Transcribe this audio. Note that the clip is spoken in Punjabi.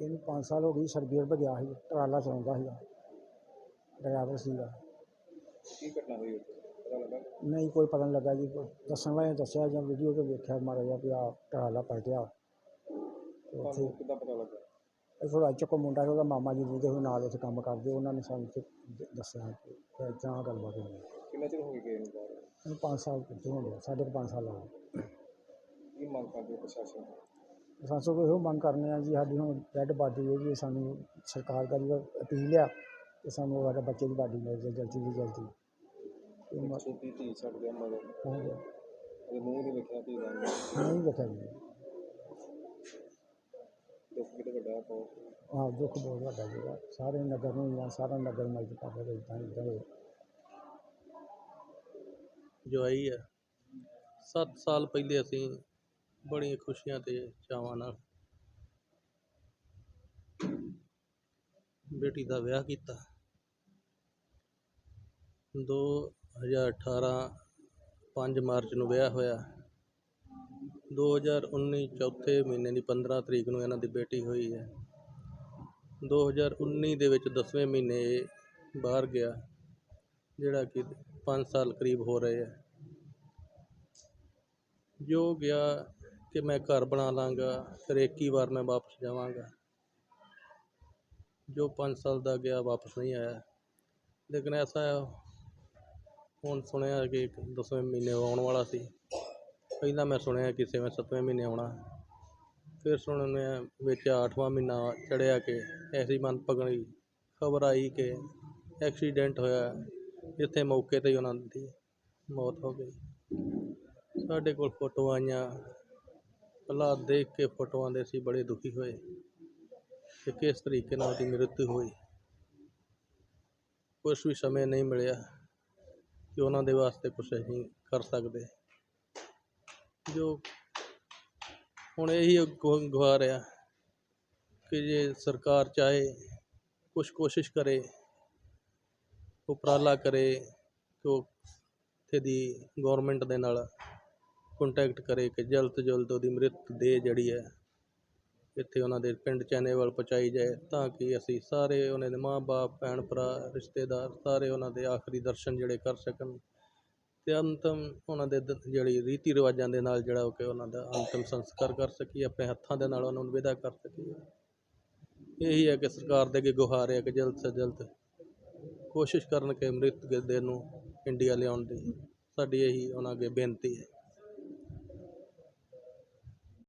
ਇਹਨੂੰ 5 ਸਾਲ ਹੋ ਗਏ ਸਰਬੀਅਰ ਭਜਿਆ ਸੀ ਟਰਾਲਾ ਚਲਾਉਂਦਾ ਸੀਗਾ ਡਰਾਈਵਰ ਸੀਗਾ। ਕੀ ਘਟਨਾ ਹੋਈ ਉੱਥੇ? ਪਤਾ ਲੱਗਾ? ਨਹੀਂ ਕੋਈ ਪਤਾ ਨਹੀਂ ਲੱਗਾ ਜੀ ਕੋਈ ਦੱਸਣ ਵਾਲੇ ਨੇ ਦੱਸਿਆ ਜਾਂ ਵੀਡੀਓ ਤੇ ਵੇਖਿਆ ਮਾੜਾ ਜਿਹਾ ਵੀ ਟਰਾਲਾ ਪਲਟਿਆ। ਤੇ ਉੱਥੇ ਤੁਹਾਨੂੰ ਕਿੱਦਾਂ ਪਤਾ ਲੱਗਾ? ਇਹ ਥੋੜਾ ਚੱਕੋ ਮੁੰਡਾ ਸੀ ਉਹਦਾ ਮਾਮਾ ਜੀ ਦੇ ਉਹ ਨਾਲ ਉੱਥੇ ਕੰਮ ਕਰਦੇ ਉਹਨਾਂ ਨੇ ਸਾਨੂੰ ਤੇ ਦ- ਦੱਸਿਆ ਕਿ ਜਾਂ ਗੱਲਬਾਤ ਹੋਈ। ਹੈ। ਕਿੰਨਾ ਚਿਰ ਹੋ ਗਿਆ ਗਏ ਨੂੰ ਬਾਹਰ? ਇਹਨੂੰ 5 ਸਾਲ ਕਿੱਥੇ ਹੋ ਗਏ ਸਾਢੇ ਕੁ ਪੰਜ ਸਾਲ ਹੋ ਗਏ। ਕੀ ਮੰਗ ਕਰਦੇ ਹੋ ਪ੍ਰਸ਼ਾਸਨ ਤੋਂ? ਸਾਨੂੰ ਕੋਈ ਇਹੋ ਮੰਗ ਕਰਨੇ ਆ ਜੀ ਸਾਡੀ ਹੁਣ ਡੈਡ ਬਾਡੀ ਹੈ ਜੀ ਸਾਨੂੰ ਸਰਕਾਰ ਦਾ ਵੀ ਅਪੀਲ ਆ ਕਿ ਸਾਨੂੰ ਸਾਡੇ ਬੱਚੇ ਦੀ ਬਾਡੀ ਮਿਲ ਜਾਏ ਜਲਦੀ ਤੋਂ ਜਲਦੀ। ਤੇ ਇੱਕ ਮ- ਛੋਟੀ ਧੀ ਛੱਡ ਗਿਆ ਮਗਰ। ਹੋ ਗਿਆ। ਉਹਦੇ ਮੂੰਹ ਨਹੀਂ ਵੇਖਿਆ ਧੀ ਦਾ ਨਹੀਂ। ਦੇਖਿਆ ਜੀ। ਦੁੱਖ ਕਿਤੇ ਵੱਡਾ ਹੈ ਬਹੁਤ। ਹਾਂ ਦੁੱਖ ਬਹੁਤ ਵੱਡਾ ਸੀਗਾ ਸਾਰੇ ਨਗਰ ਨੂੰ ਜਾਂ ਸਾਰਾ ਨਗਰ ਮਦਦ ਕਰ ਰਿਹਾ ਇਦਾਂ ਇਦਾਂ ਹੋਇਆ ਜੋ ਆਈ ਹੈ 7 ਸਾਲ ਪਹਿਲੇ ਅਸੀਂ ਬੜੀਆਂ ਖੁਸ਼ੀਆਂ ਅਤੇ ਚਾਵਾਂ ਨਾਲ ਬੇਟੀ ਦਾ ਵਿਆਹ ਕੀਤਾ। 2018 5 ਮਾਰਚ ਨੂੰ ਵਿਆਹ ਹੋਇਆ। 2019 ਚੌਥੇ ਮਹੀਨੇ ਦੀ 15 ਤਰੀਕ ਨੂੰ ਇਹਨਾਂ ਦੀ ਬੇਟੀ ਹੋਈ ਹੈ। 2019 ਦੇ ਵਿੱਚ 10ਵੇਂ ਮਹੀਨੇ ਇਹ ਬਾਹਰ ਗਿਆ, ਜਿਹੜਾ ਕਿ ਪੰਜ ਸਾਲ ਕਰੀਬ ਹੋ ਰਹੇ ਹੈ। ਜੋ ਗਿਆ ਕਿ ਮੈਂ ਘਰ ਬਣਾ ਲਾਂਗਾ, ਫਿਰ ਇੱਕ ਹੀ ਵਾਰ ਮੈਂ ਵਾਪਸ ਜਾਵਾਂਗਾ। ਜੋ ਪੰਜ ਸਾਲ ਦਾ ਗਿਆ, ਵਾਪਸ ਨਹੀਂ ਆਇਆ। ਲੇਕਿਨ ਐਸਾ ਹੁਣ ਸੁਣਿਆ ਕਿ ਇੱਕ ਦਸਵੇਂ ਮਹੀਨੇ ਆਉਣ ਵਾਲਾ ਸੀ। ਪਹਿਲਾਂ ਮੈਂ ਸੁਣਿਆ ਕਿ ਛੇਵੇਂ, ਸੱਤਵੇਂ ਮਹੀਨੇ ਆਉਣਾ। ਫਿਰ ਸੁਣਿਆ ਵਿੱਚ ਅੱਠਵਾਂ ਮਹੀਨਾ ਚੜਿਆ ਕਿ ਐਸੀ ਮਨ ਪਗਣੀ ਖਬਰ ਆਈ ਕਿ ਐਕਸੀਡੈਂਟ ਹੋਇਆ, ਜਿੱਥੇ ਮੌਕੇ ਤੇ ਹੀ ਉਹਨਾਂ ਦੀ ਮੌਤ ਹੋ ਗਈ। ਸਾਡੇ ਕੋਲ ਫੋਟੋਆਂ ਆਈਆਂ। ਹਾਲਾਤ ਦੇਖ ਕੇ ਫੋਟੋਆਂ ਦੇ ਅਸੀਂ ਬੜੇ ਦੁਖੀ ਹੋਏ ਕਿ ਕਿਸ ਤਰੀਕੇ ਨਾਲ ਉਹਦੀ ਮ੍ਰਿਤੂ ਹੋਈ। ਕੁਛ ਵੀ ਸਮੇਂ ਨਹੀਂ ਮਿਲਿਆ ਕਿ ਉਹਨਾਂ ਦੇ ਵਾਸਤੇ ਕੁਛ ਅਸੀਂ ਕਰ ਸਕਦੇ। ਜੋ ਹੁਣ ਇਹੀ ਗੁ- ਗੁਹਾਰ ਆ ਕਿ ਜੇ ਸਰਕਾਰ ਚਾਹੇ, ਕੁਛ ਕੋਸ਼ਿਸ਼ ਕਰੇ, ਉਪਰਾਲਾ ਕਰੇ ਕਿ ਉਹ ਇੱਥੇ ਦੀ ਗੌਰਮੈਂਟ ਦੇ ਨਾਲ ਕੰਟੈਕਟ ਕਰੇ ਕਿ ਜਲਦ ਤੋਂ ਜਲਦ ਉਹਦੀ ਮ੍ਰਿਤ ਦੇਹ ਜਿਹੜੀ ਹੈ, ਇੱਥੇ ਉਹਨਾਂ ਦੇ ਪਿੰਡ ਚੈਨੇਵਲ ਪਹੁੰਚਾਈ ਜਾਏ ਤਾਂ ਕਿ ਅਸੀਂ ਸਾਰੇ ਉਹਨਾਂ ਦੇ ਮਾਂ-ਬਾਪ ਭੈਣ ਭਰਾ, ਰਿਸ਼ਤੇਦਾਰ ਸਾਰੇ ਉਹਨਾਂ ਦੇ ਆਖਰੀ ਦਰਸ਼ਨ ਜਿਹੜੇ ਕਰ ਸਕਣ। ਅਤੇ ਅੰਤਮ ਉਹਨਾਂ ਦੇ ਦ- ਜਿਹੜੀ ਰੀਤੀ ਰਿਵਾਜਾਂ ਦੇ ਨਾਲ ਜਿਹੜਾ ਉਹ ਕਿ ਉਹਨਾਂ ਦਾ ਅੰਤਮ ਸੰਸਕਾਰ ਕਰ ਸਕੀਏ, ਆਪਣੇ ਹੱਥਾਂ ਦੇ ਨਾਲ ਉਹਨਾਂ ਨੂੰ ਵਿਦਾ ਕਰ ਸਕੀਏ। ਇਹੀ ਹੈ ਕਿ ਸਰਕਾਰ ਦੇ ਅੱਗੇ ਗੁਹਾਰ ਹੈ ਕਿ ਜਲਦ ਤੋਂ ਜਲਦ ਕੋਸ਼ਿਸ਼ ਕਰਨ ਕਿ ਮ੍ਰਿਤ ਦੇ ਨੂੰ ਇੰਡੀਆ ਲਿਆਉਣ ਦੀ। ਸਾਡੀ ਇਹੀ ਉਹਨਾਂ ਅੱਗੇ ਬੇਨਤੀ ਹੈ।